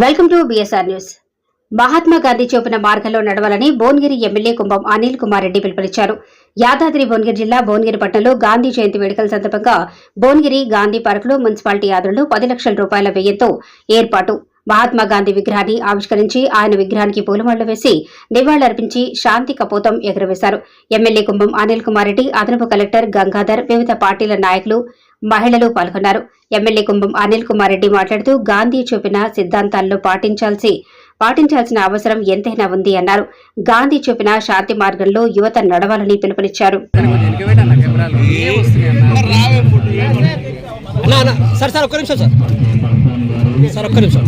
Welcome to BSR news. Mahatma Gandhi చూపిన మార్గంలో నడవాలని భువనగిరి ఎమ్మెల్యే కుంభం అనిల్ కుమార్ రెడ్డి పిలుపునిచ్చారు. యాదాద్రి భువనగిరి జిల్లా భువనగిరి పట్టణంలో గాంధీ జయంతి వేడుకల సందర్భంగా భువనగిరి గాంధీ పార్కులో మున్సిపాలిటీ ఆధ్వర్యంలో పది లక్షల రూపాయల వ్యయంతో ఏర్పాటు. మహాత్మా గాంధీ విగ్రహాన్ని ఆవిష్కరించి ఆయన విగ్రహానికి పూలమాళ్ళు వేసి నివాళులర్పించి శాంతి కపోతం ఎగురవేశారు. ఎమ్మెల్యే కుంభం అనిల్ కుమార్ రెడ్డి అదనపు కలెక్టర్ గంగాధర్ వివిధ పార్టీల నాయకులు మహిళలు పాల్గొన్నారు. ఎమ్మెల్యే కుంభం అనిల్ కుమార్ రెడ్డి మాట్లాడుతూ గాంధీ చూపిన సిద్ధాంతాలను పాటించాల్సి పాటించాల్సిన అవసరం ఎంతైనా ఉంది అన్నారు. గాంధీ చూపిన శాంతి మార్గంలో యువత నడవాలని పిలుపునిచ్చారు. అన్నా అన్న సార్ సార్ ఒక్క నిమిషం సార్. సార్ ఒక్క నిమిషం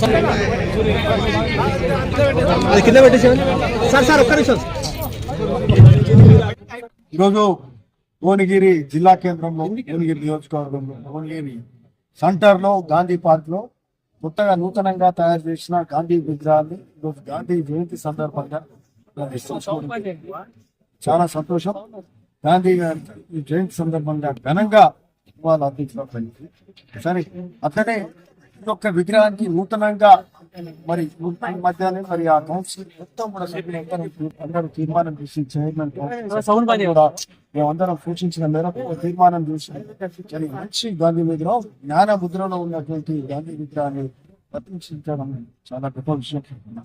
సార్. అది కింద పెట్టేసేయండి సార్ సార్ ఒక్క నిమిషం ఈరోజు భువనగిరి జిల్లా కేంద్రంలో భువనగిరి నియోజకవర్గంలో భువనగిరి సెంటర్లో గాంధీ పార్క్లో కొత్తగా నూతనంగా తయారు చేసిన గాంధీ విగ్రహాన్ని ఈరోజు గాంధీ జయంతి సందర్భంగా చాలా సంతోషం. గాంధీ గారి జయంతి సందర్భంగా ఘనంగా వాళ్ళు అందించడం జరిగింది. సరే అట్లనే ఈ యొక్క విగ్రహానికి నూతనంగా మరి ఈ మధ్యనే మరి ఆ కౌన్సిల్ మొత్తం కూడా సభ్యులందరూ అందరూ తీర్మానం చేసి చైర్మన్ కూడా మేమందరం సూచించిన మేరకు ఒక తీర్మానం చేసి మంచి గాంధీ విగ్రహం జ్ఞాన ముద్రలో ఉన్నటువంటి గాంధీ విగ్రహాన్ని ప్రతిష్ఠించడం చాలా గొప్ప విషయం.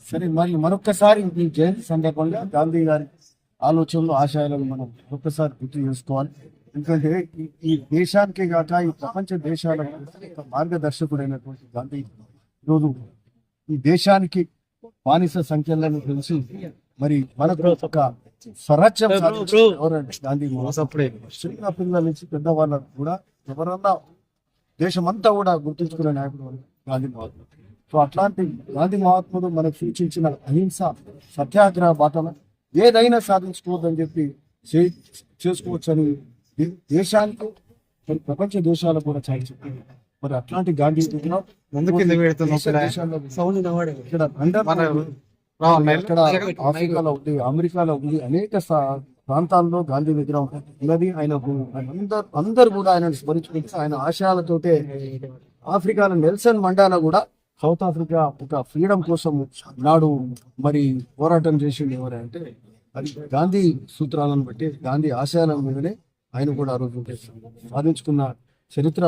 సరే మరి మరొక్కసారి ఈ జయంతి సందర్భంగా గాంధీ గారి ఆలోచనలు ఆశయాలను మనం ఒక్కసారి గుర్తు చేసుకోవాలి. ఎందుకంటే ఈ- దేశానికే కాక ఈ ప్రపంచ దేశాలకు ఒక మార్గదర్శకుడైనటువంటి గాంధీ ఈరోజు ఈ దేశానికి బానిస సంఖ్యలను తెలిసి మరి మనకు ఒక స్వరాజ్యం ఎవరంటే గాంధీ. చిన్న పిల్లల నుంచి పెద్దవాళ్ళకు కూడా ఎవరన్నా దేశమంతా కూడా గుర్తుంచుకునే నాయకుడు? గాంధీ మహాత్ముడు సో అట్లాంటి గాంధీ మహాత్ముడు మనకు సూచించిన అహింస సత్యాగ్రహ బాటను ఏదైనా సాధించుకోవద్దని చెప్పి చే- చేసుకోవచ్చని దేశానికి మరి ప్రపంచ దేశాలకు కూడా చాలా చెప్పింది. మరి అట్లాంటి గాంధీ ఇక్కడ? ఆఫ్రికాలో ఉంది అమెరికాలో ఉంది అనేక సా- ప్రాంతాల్లో గాంధీ విగ్రహం ఉన్నది. ఆయన అందరు అందరు కూడా ఆయన స్మరించుకుంటే ఆయన ఆశయాలతోటే ఆఫ్రికాలో నెల్సన్ మండాలా కూడా సౌత్ ఆఫ్రికా ఒక ఫ్రీడమ్ కోసం నాడు మరి పోరాటం చేసింది ఎవరంటే అది గాంధీ సూత్రాలను బట్టి గాంధీ ఆశయాల మీదనే ఆయన కూడా ఆ రోజు సాధించుకున్న చరిత్ర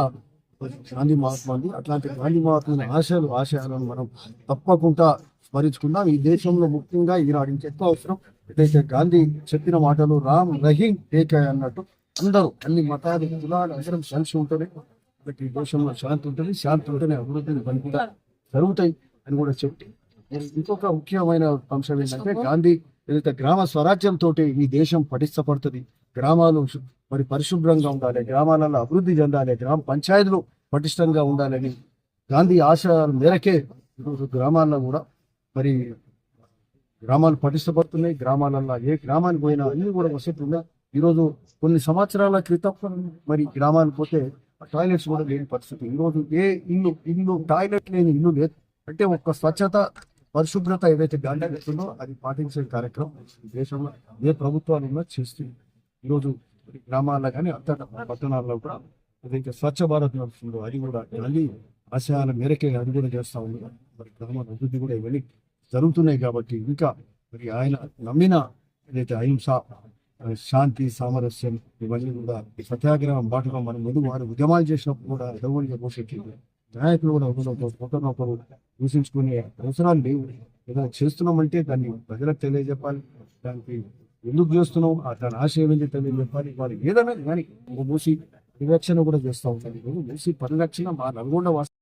గాంధీ మహాత్మాది అట్లాంటి గాంధీ మహాత్మ ఆశయాలు ఆశయాలను మనం తప్పకుండా స్మరించుకుందాం. ఈ దేశంలో ముఖ్యంగా ఈనాడు ఎక్కువ అవసరం ఏదైతే గాంధీ చెప్పిన మాటలు రామ్ రహీం ఏకే అన్నట్టు అందరూ అన్ని మతాలు కులాలు అందరం శాంతి ఉంటుంది కాబట్టి ఈ దేశంలో శాంతి ఉంటుంది. శాంతి ఉంటేనే అభివృద్ధి పని జరుగుతాయి అని కూడా చెప్పి ఇంకొక ముఖ్యమైన అంశం ఏంటంటే గాంధీ ఏదైతే గ్రామ స్వరాజ్యంతో ఈ దేశం పటిష్టపడుతుంది గ్రామాలు మరి పరిశుభ్రంగా ఉండాలి గ్రామాలలో అభివృద్ధి చెందాలి గ్రామ పంచాయతీలు పటిష్టంగా ఉండాలని గాంధీ ఆశ మేరకే ఈరోజు గ్రామాల్లో కూడా మరి గ్రామాలు పటిష్టపడుతున్నాయి గ్రామాలల్లో ఏ గ్రామానికి పోయినా అన్ని కూడా వసతులు ఉన్నాయి ఈరోజు కొన్ని సంవత్సరాల క్రితం మరి గ్రామానికి పోతే టాయిలెట్స్ కూడా లేని పరిస్థితి. ఈరోజు ఏ ఇల్లు ఇల్లు టాయిలెట్ లేని ఇల్లు లేదు. అంటే ఒక్క స్వచ్ఛత పరిశుభ్రత ఏదైతే గాంధీ అది పాటించే కార్యక్రమం దేశంలో ఏ ప్రభుత్వాలు ఉన్నా చేస్తుంది. ఈరోజు గ్రామాల్లో కానీ అంతటా పట్టణాల్లో కూడా అదైతే స్వచ్ఛ భారత్ నడుస్తుందో. అది కూడా గాంధీ ఆశయాల మేరకే అది కూడా చేస్తా ఉంది. మరి గ్రామాల అభివృద్ధి కూడా ఇవన్నీ జరుగుతున్నాయి కాబట్టి ఇంకా మరి ఆయన నమ్మిన ఏదైతే అహింస శాంతి సామరస్యం ఇవన్నీ కూడా ఈ సత్యాగ్రహం బాటలో మనం ముందు వారు ఉద్యమాలు చేసినప్పుడు కూడా ఎదవని పోషించింది. నాయకులు కూడా ఒకరినొకరు ఒకరినొకరు దూషించుకునే అవసరాలు లేవు. ఏదైనా చేస్తున్నామంటే దాన్ని ప్రజలకు తెలియజెప్పాలి. దానికి ఎందుకు చేస్తున్నావు? ఆ దాని ఆశయం ఏంటి తెలియజెప్పాలి వారు ఏదైనా కానీ మూసి పరిరక్షణ కూడా చేస్తూ ఉంటారు మూసి పరిరక్షణ మా నల్గొండ వాస్తవం